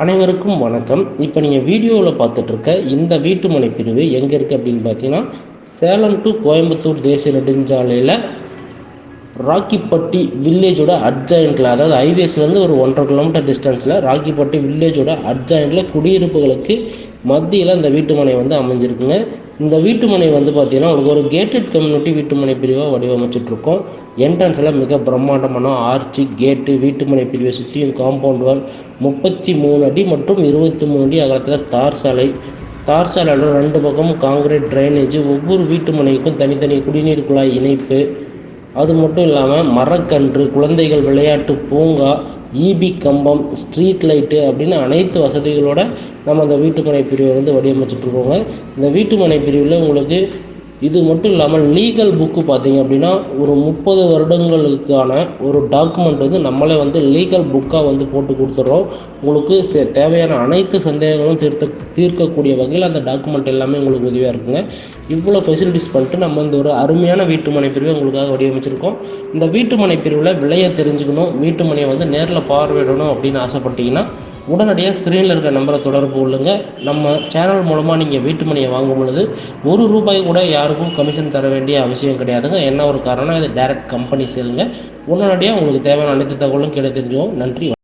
அனைவருக்கும் வணக்கம். இப்போ நீங்கள் வீடியோவில் பார்த்துட்ருக்க இந்த வீட்டுமனை பிரிவு எங்கே இருக்குது அப்படின்னு பார்த்தீங்கன்னா சேலம் டு கோயம்புத்தூர் தேசிய நெடுஞ்சாலையில் ராக்கிப்பட்டி வில்லேஜோட அட்ஜாயிண்டில் அதாவது ஹைவேஸ்லேருந்து ஒரு ஒன்றரை கிலோமீட்டர் டிஸ்டன்ஸில் ராக்கிப்பட்டி வில்லேஜோட அட்ஜாயிண்டில் குடியிருப்புகளுக்கு மத்தியில் இந்த வீட்டுமனை வந்து அமைஞ்சிருக்குங்க. இந்த வீட்டுமனை வந்து பார்த்திங்கன்னா உங்களுக்கு ஒரு கேட்டட் கம்யூனிட்டி வீட்டுமனை பிரிவாக வடிவமைச்சிட்ருக்கோம். என்ட்ரன்ஸில் மிக பிரம்மாண்டமான ஆர்ச்சி கேட்டு வீட்டுமனை பிரிவை சுற்றியும் காம்பவுண்ட் வால் முப்பத்தி மூணு அடி மற்றும் இருபத்தி மூணு அடி அகலத்தில் தார் சாலை. தார் சாலையோட ரெண்டு பக்கமும் காங்கிரீட் ட்ரைனேஜ் ஒவ்வொரு வீட்டுமனைக்கும் தனித்தனி குடிநீர் குழாய் இணைப்பு. அது மட்டும் இல்லாமல் மரக்கன்று குழந்தைகள் விளையாட்டு பூங்கா ஈபி கம்பம் ஸ்ட்ரீட் லைட்டு அப்படின்னு அனைத்து வசதிகளோட நம்ம அந்த வீட்டுமனை பிரிவை வந்து வடிவமைச்சிட்ருக்கோங்க இந்த வீட்டுமனை பிரிவில் உங்களுக்கு இது மட்டும் இல்லாமல் லீகல் புக்கு பார்த்தீங்க அப்படின்னா ஒரு முப்பது வருடங்களுக்கான ஒரு டாக்குமெண்ட் வந்து நம்மளே வந்து லீகல் புக்காக வந்து போட்டு கொடுத்துட்றோம். உங்களுக்கு சே- தேவையான அனைத்து சந்தேகங்களும் தீர்த்த தீர்க்கக்கூடிய வகையில் அந்த டாக்குமெண்ட் எல்லாமே உங்களுக்கு உதவியாக இருக்குங்க. இவ்வளோ ஃபெசிலிட்டிஸ் பண்ணிட்டு நம்ம இந்த ஒரு அருமையான வீட்டுமனை பிரிவை உங்களுக்காக வடிவமைச்சிருக்கோம். இந்த வீட்டுமனை பிரிவில் விலையை தெரிஞ்சுக்கணும் வீட்டுமனையை வந்து நேரில் பார்வையிடணும் அப்படின்னு ஆசைப்பட்டீங்கன்னா உடனடியாக ஸ்க்ரீனில் இருக்க நம்பரை தொடர்பு கொள்ளுங்க. நம்ம சேனல் மூலமாக நீங்கள் வீட்டு மணியை வாங்கும் பொழுது ஒரு ரூபாய் கூட யாருக்கும் கமிஷன் தர வேண்டிய அவசியம் கிடையாதுங்க. என்ன ஒரு காரணம் இது டைரக்ட் கம்பெனி சேருங்க உடனடியாக உங்களுக்கு தேவையான அனைத்து தகவலும் கிடை தெரிஞ்சுவோம் நன்றி